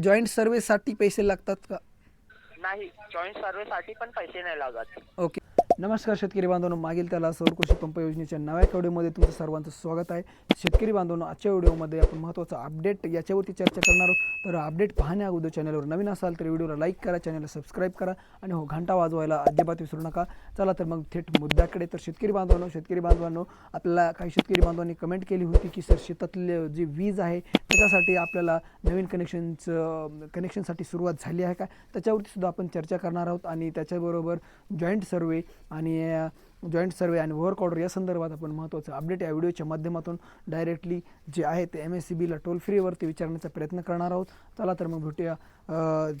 Joint सर्व्हिससाठी पैसे लागतात का? नाही जॉईंट सर्व्हिससाठी पण पैसे नाही लागत. ओके. नमस्कार शेतकरी बांधवांनो मागील त्याला सौर कृषी पंप योजनेच्या नव्या व्हिडिओमध्ये तुमचं सर्वांचं स्वागत आहे. शेतकरी बांधवांनो आजच्या व्हिडिओमध्ये आपण महत्त्वाचं अपडेट याच्यावरती चर्चा करणार आहोत. तर अपडेट पाहण्या अगोदर चॅनलवर नवीन असाल तर व्हिडिओला लाईक करा चॅनलला सबस्क्राईब करा आणि हो घंटा वाजवायला अजिबात विसरू नका. चला तर मग थेट मुद्द्याकडे. तर शेतकरी बांधवांनो शेतकरी बांधवांनो आपल्याला काही शेतकरी बांधवांनी कमेंट केली होती की सर शेतातले जी वीज आहे त्याच्यासाठी आपल्याला नवीन कनेक्शनचं कनेक्शनसाठी सुरुवात झाली आहे का? त्याच्यावरती सुद्धा आपण चर्चा करणार आहोत आणि त्याच्याबरोबर जॉईंट सर्वे आणि जॉईंट सर्वे आणि वर्क ऑर्डर या संदर्भात आपण महत्त्वाचं अपडेट या व्हिडिओच्या माध्यमातून डायरेक्टली जे आहे ते एम एस सी बीला टोल फ्रीवरती विचारण्याचा प्रयत्न करणार आहोत. चला तर मग भेटूया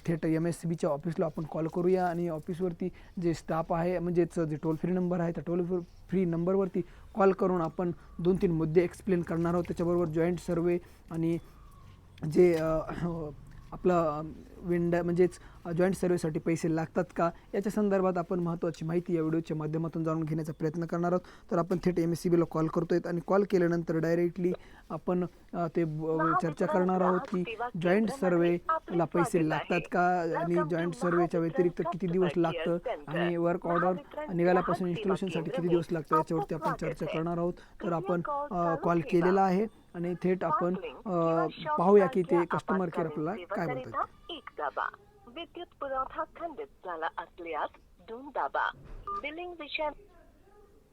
थेट एम एस सी बीच्या ऑफिसला आपण कॉल करूया आणि ऑफिसवरती जे स्टाफ आहे म्हणजेच जे टोल फ्री नंबर आहे त्या टोल फ्री नंबरवरती कॉल करून आपण दोन तीन मुद्दे एक्सप्लेन करणार आहोत. त्याच्याबरोबर जॉईंट सर्वे आणि जे आपलं विंडा म्हणजेच जॉईंट सर्व्हिससाठी पैसे लागतात का? याच्या संदर्भात आपण महत्त्वाची माहिती या व्हिडिओच्या माध्यमातून जाणून घेण्याचा प्रयत्न करणार आहोत. तर आपण थेट एम एस सी बीला कॉल करतोय आणि कॉल केल्यानंतर डायरेक्टली आपण ते चर्चा करणार आहोत की जॉईंट सर्वेला पैसे लागतात का? आणि जॉईंट सर्वेच्या व्यतिरिक्त किती दिवस लागतं? आणि वर्क ऑर्डर निघाल्यापासून इन्स्टॉलेशनसाठी किती दिवस लागतं याच्यावरती आपण चर्चा करणार आहोत. तर आपण कॉल केलेला आहे आणि थेट आपण पाहूया की ते कस्टमर केअर आपल्याला काय म्हणतात एक दाबा विद्युत पुरवठा खंडित झाला असल्यास दोन दाबा बिलिंग विषय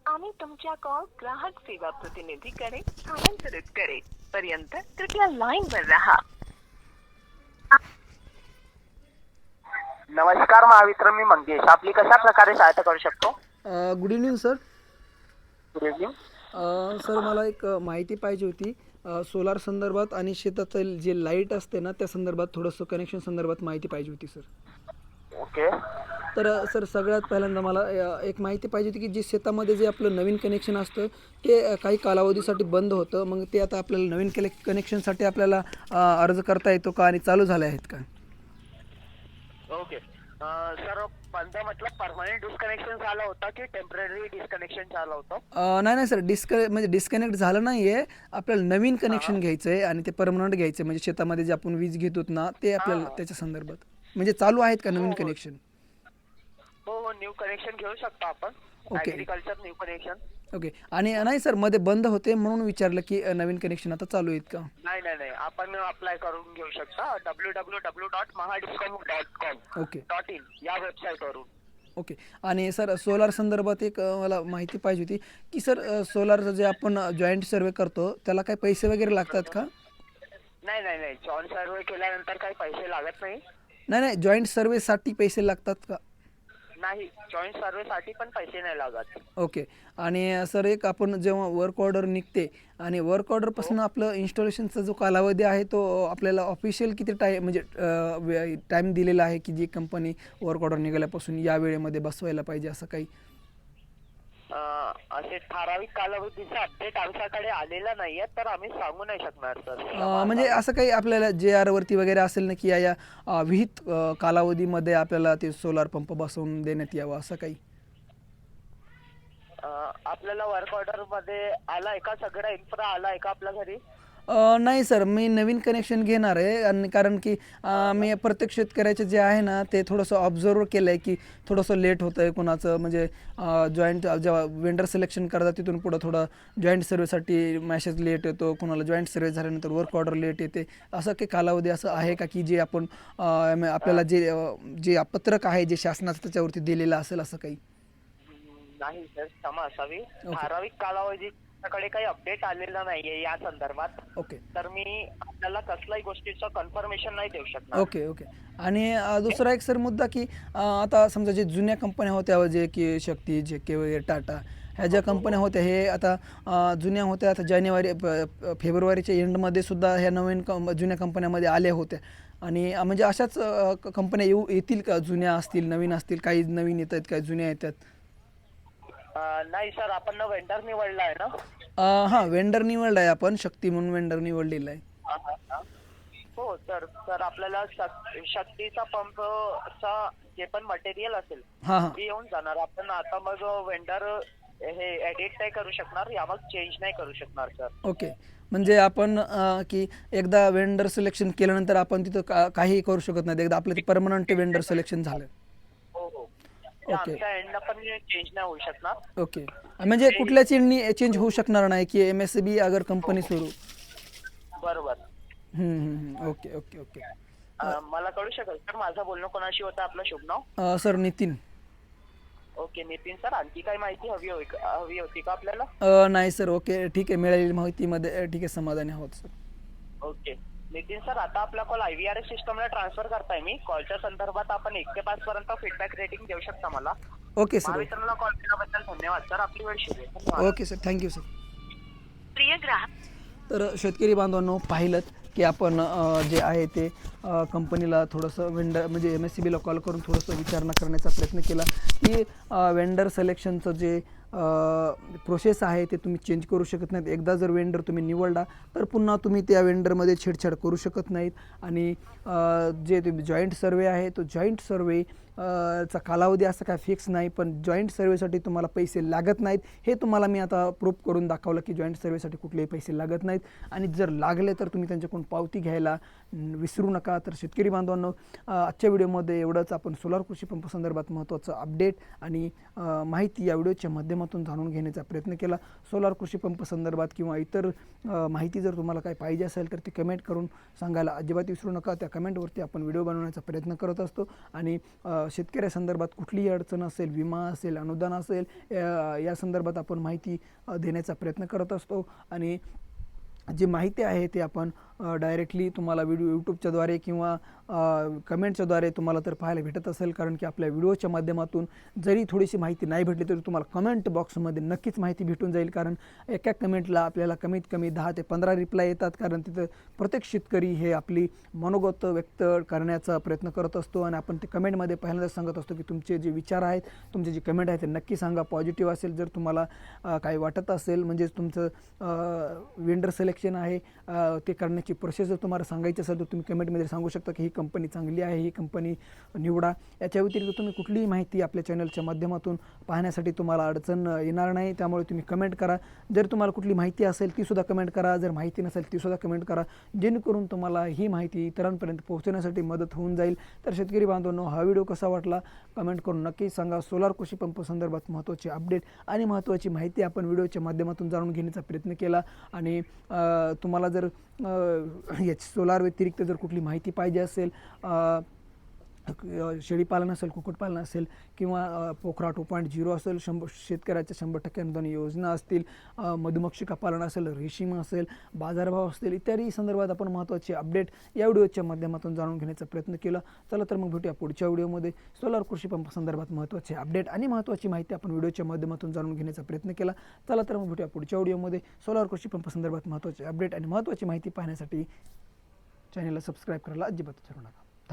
आणि तुमच्या कॉल ग्राहक सेवा प्रतिनिधीकडे स्थानांतरित करे पर्यंत कृपया लाईन वर रहा नमस्कार महावित्र मी मंगेश. आपली कशा प्रकारे सहायता करू शकतो? Good evening sir good evening sir मला एक अ, माहिती पाहिजे होती. सोलार संदर्भात आणि शेताचं जे लाइट असते ना त्या संदर्भात थोडंसं कनेक्शन संदर्भात माहिती पाहिजे होती सर ओके. तर सर सगळ्यात पहिल्यांदा मला एक माहिती पाहिजे होती की जे शेतामध्ये जे आपलं नवीन कनेक्शन असतं ते काही कालावधीसाठी बंद होतं. मग ते आता आपल्याला नवीन कले कनेक्शनसाठी आपल्याला अर्ज करता येतो का आणि चालू झाले आहेत का? ओके. सर बंद मतलब परमनंट डिस्कनेक्शन झालं होतं की टेंपररी डिस्कनेक्शन झालं होतं? अ, नाही नाही सर डिस्क म्हणजे डिस्कनेक्ट झालं नाही आहे आपल्याला नवीन कनेक्शन घ्यायचं आहे आणि ते परमनंट घ्यायचं आहे म्हणजे शेतामध्ये जे आपण वीज घेतो ना ते आपल्याला त्याच्या संदर्भात. म्हणजे चालू आहेत का नवीन कनेक्शन हो. हो न्यू कनेक्शन घेऊ शकतो आपण. Okay. Agriculture new connection okay आणि नाही सरमध्ये बंद होते म्हणून विचारलं की अ, नवीन कनेक्शन आता चालू आहेत का? नाही नाही नाही. आपण अप्लाय करून घेऊ शकता. W W W dot Mahadiscom dot com okay dot in या वेबसाईटवरून ओके आणि सर सोलार संदर्भात एक अ, मला माहिती पाहिजे होती की सर सोलारचं जे आपण जॉईंट सर्वे करतो त्याला काही पैसे वगैरे लागतात का? नाही नाही नाही. जॉईंट सर्वे केल्यानंतर काही पैसे लागत नाही. नाही नाही. जॉईंट सर्वेसाठी पैसे लागतात का? नाही जॉईंट सर्वेसाठी पण पैसे नाही लागत. ओके. आणि सर एक आपण जेव्हा वर्क ऑर्डर निघते आणि वर्क ऑर्डरपासून आपलं इन्स्टॉलेशनचा जो कालावधी आहे तो आपल्याला ऑफिशियल किती टाईम म्हणजे टाईम दिलेला आहे की जी कंपनी वर्क ऑर्डर निघाल्यापासून या वेळेमध्ये बसवायला पाहिजे असं काही असे ठराविक कालावधीचा अपडेट आमच्याकडे आलेला नाहीये तर आम्ही सांगू नाही शकणार सर. म्हणजे असं काही आपल्याला जे आरवरती वगैरे असेल ना की या विहित कालावधीमध्ये आपल्याला ते सोलार पंप बसवून देण्यात यावं असं काही? आपल्याला वर्क ऑर्डरमध्ये आलाय का सगळा इन्फ्रा आलाय का आपल्या घरी? नाही सर मी नवीन कनेक्शन घेणार आहे. आणि कारण की मी प्रत्येक शेतकऱ्याचे जे आहे ना ते थोडंसं ऑब्झर्व केलं आहे की थोडंसं लेट होतं आहे कोणाचं. म्हणजे जॉईंट जेव्हा वेंडर सिलेक्शन करतात तिथून पुढं थोडं जॉईंट सर्व्हिससाठी मॅसेज लेट येतो. कोणाला जॉईंट सर्व्हिस झाल्यानंतर वर्क ऑर्डर लेट येते. असं काही कालावधी असं आहे का की जे आपण आपल्याला जे जे पत्रक आहे जे शासनाचं त्याच्यावरती दिलेलं असेल असं काही? नाही सर क्षमा असावी. ठराविक कालावधीकडे काही अपडेट आलेला नाहीये या संदर्भात. ओके तर मी आपल्याला कसल्याही गोष्टीचं कन्फर्मेशन नाही देऊ शकणार. ओके ओके आणि अ, दुसरा एक सर मुद्दा की अ, आता समजा जे जुन्या कंपन्या होत्या जे की शक्ती जे के वगैरे टाटा ह्या ज्या कंपन्या होत्या हे आता अ, जुन्या होत्या. आता जानेवारी प- प- फेब्रुवारीच्या एंडमध्ये सुद्धा ह्या नवीन कं जुन्या कंपन्यामध्ये आल्या होत्या. आणि अ, म्हणजे अशाच अ, क- कंपन्या येऊ येतील का? जुन्या असतील नवीन असतील काही नवीन येत आहेत काही जुन्या येतात? नाही सर आपण ना वेंडर निवडला आहे ना? अ, हां वेंडर निवडला आहे आपण शक्ती म्हणून वेंडर निवडलेला आहे हो तर तर आपल्याला शक- शक्तीचा पंपचा जे पण मटेरियल असेल हां हां. ते येऊन जाणार. आपण आता मग वेंडर हे एडिट नाही करू शकणार यामध्ये चेंज नाही करू शकणार सर. ओके. म्हणजे आपण अं, की एकदा वेंडर सिलेक्शन केल्यानंतर आपण तिथं का काहीही करू शकत नाही. एकदा आपलं ते परमनंट वेंडर सिलेक्शन झालं. आमच्या एंडला पण चेंज नाही होऊ शकणार. ओके म्हणजे कुठल्याच इंडनी चेंज होऊ शकणार नाही की एम एस बी अगर कंपनी सुरू. बरोबर. हम्म, हम्म, हम्म. ओके ओके ओके अं, मला कळू शकेल सर माझं बोलणं कोणाशी होतं आपलं शुभ नाव? अं, sir Nitin. Okay Nitin sir आणखी काही माहिती हवी होई हवी होती का आपल्याला? अं, नाही सर. ओके ठीक आहे. मिळालेली माहितीमध्ये अं, ठीक आहे. समाधानी आहोत सर. ओके नितीन सर आता आपला call I V R S सिस्टमला ट्रान्सफर करताय मी. कॉलच्या संदर्भात आपण एक ते पाच पर्यंत फीडबॅक रेटिंग देऊ शकता मला. ओके सर महावितरणला कॉल केल्याबद्दल धन्यवाद सर. आपली वेळ धन्यवाद. ओके सर थँक्यू सर प्रिय ग्राहक तर शेतकरी बांधवांनो पाहिलं की आपण अ, जे आहे ते अ, कंपनीला थोडंसं वेंडर म्हणजे एम एस सी बीला कॉल करून थोडंसं विचारणा करण्याचा प्रयत्न केला की वेंडर सिलेक्शनचं जे प्रोसेस आहे ते तुम्ही चेंज करू शकत नाहीत. एकदा जर वेंडर तुम्ही निवडला तर पुन्हा तुम्ही त्या वेंडरमध्ये छेडछाड करू शकत नाहीत. आणि जे तुम्ही जॉईंट सर्वे आहे तो जॉईंट सर्वे चा कालावधी असं काय फिक्स नाही पण जॉईंट सर्वेसाठी तुम्हाला पैसे लागत नाहीत. हे तुम्हाला मी आता प्रूफ करून दाखवलं की जॉईंट सर्वेसाठी कुठलेही पैसे लागत नाहीत. आणि जर लागले तर तुम्ही त्यांच्याकडून पावती घ्यायला विसरू नका. तर शेतकरी बांधवांनो आजच्या व्हिडिओमध्ये एवढंच. आपण सोलार कृषी पंप संदर्भात महत्त्वाचं अपडेट आणि माहिती या व्हिडिओच्या माध्यमातून जाणून घेण्याचा प्रयत्न केला. सोलार कृषी पंप संदर्भात किंवा इतर माहिती जर तुम्हाला काही पाहिजे असेल तर ती कमेंट करून सांगायला अजिबात विसरू नका. त्या कमेंटवरती आपण व्हिडिओ बनवण्याचा प्रयत्न करत असतो. आणि शेतकऱ्यासंदर्भात कुठलीही अडचण असेल विमा असेल अनुदान असेल या संदर्भात आपण माहिती देण्याचा प्रयत्न करत असतो. आणि जी माहिती आहे ती आपण डायरेक्टली तुम्हाला व्हिडिओ यूट्यूबच्याद्वारे किंवा कमेंटच्याद्वारे तुम्हाला तर पाहायला भेटत असेल. कारण की आपल्या व्हिडिओच्या माध्यमातून जरी थोडीशी माहिती नाही भेटली तरी तुम्हाला कमेंट बॉक्समध्ये नक्कीच माहिती भेटून जाईल. कारण एका कमेंटला आपल्याला कमीत कमी दहा ते पंधरा रिप्लाय येतात. कारण तिथं प्रत्येक शेतकरी हे आपली मनोगत व्यक्त करण्याचा प्रयत्न करत असतो. आणि आपण ते कमेंटमध्ये पहिल्यांदा सांगत असतो की तुमचे जे विचार आहेत तुमचे जे कमेंट आहे ते नक्की सांगा. पॉझिटिव्ह असेल जर तुम्हाला काही वाटत असेल. म्हणजेच तुमचं वेंडर सिलेक्शन आहे ते करण्याची प्रोसेस जर तुम्हाला सांगायची असेल तर तुम्ही कमेंटमध्ये सांगू शकता की ही कंपनी चांगली आहे ही कंपनी निवडा. याच्या व्यतिरिक्त तुम्ही कुठलीही माहिती आपल्या चॅनलच्या माध्यमातून पाहण्यासाठी तुम्हाला अडचण येणार नाही. त्यामुळे तुम्ही कमेंट करा. जर तुम्हाला कुठली माहिती असेल तीसुद्धा कमेंट करा. जर माहिती नसेल तीसुद्धा कमेंट करा. जेणेकरून तुम्हाला ही माहिती इतरांपर्यंत पोहोचण्यासाठी मदत होऊन जाईल. तर शेतकरी बांधवांनो हा व्हिडिओ कसा वाटला? कमेंट करून नक्की सांगा. सोलार कृषी पंप संदर्भात महत्त्वाचे अपडेट आणि महत्त्वाची माहिती आपण व्हिडिओच्या माध्यमातून जाणून घेण्याचा प्रयत्न केला. आणि तुम्हाला जर याची सोलार व्यतिरिक्त जर कुठली माहिती पाहिजे असेल शेळीपालन असेल कुक्कुटपालन असेल किंवा पोखरा टू पॉईंट झिरो असेल शंभर शेतकऱ्याच्या शंभर टक्के अनुदान योजना असतील मधुमक्षिका पालन असेल रेशीम असेल बाजारभाव असतील इत्यादी संदर्भात आपण महत्त्वाचे अपडेट या व्हिडिओच्या माध्यमातून जाणून घेण्याचा प्रयत्न केला. चला तर मग भेटूया पुढच्या व्हिडिओमध्ये. सोलार कृषी पंप संदर्भात महत्त्वाचे अपडेट आणि महत्त्वाची माहिती आपण व्हिडिओच्या माध्यमातून जाणून घेण्याचा प्रयत्न केला. चला तर मग भेटूया पुढच्या व्हिडिओमध्ये. सोलार कृषी पंप संदर्भात महत्त्वाचे अपडेट आणि महत्त्वाची माहिती पाहण्यासाठी चॅनलला सबस्क्राईब करायला अजिबात विसरू नका.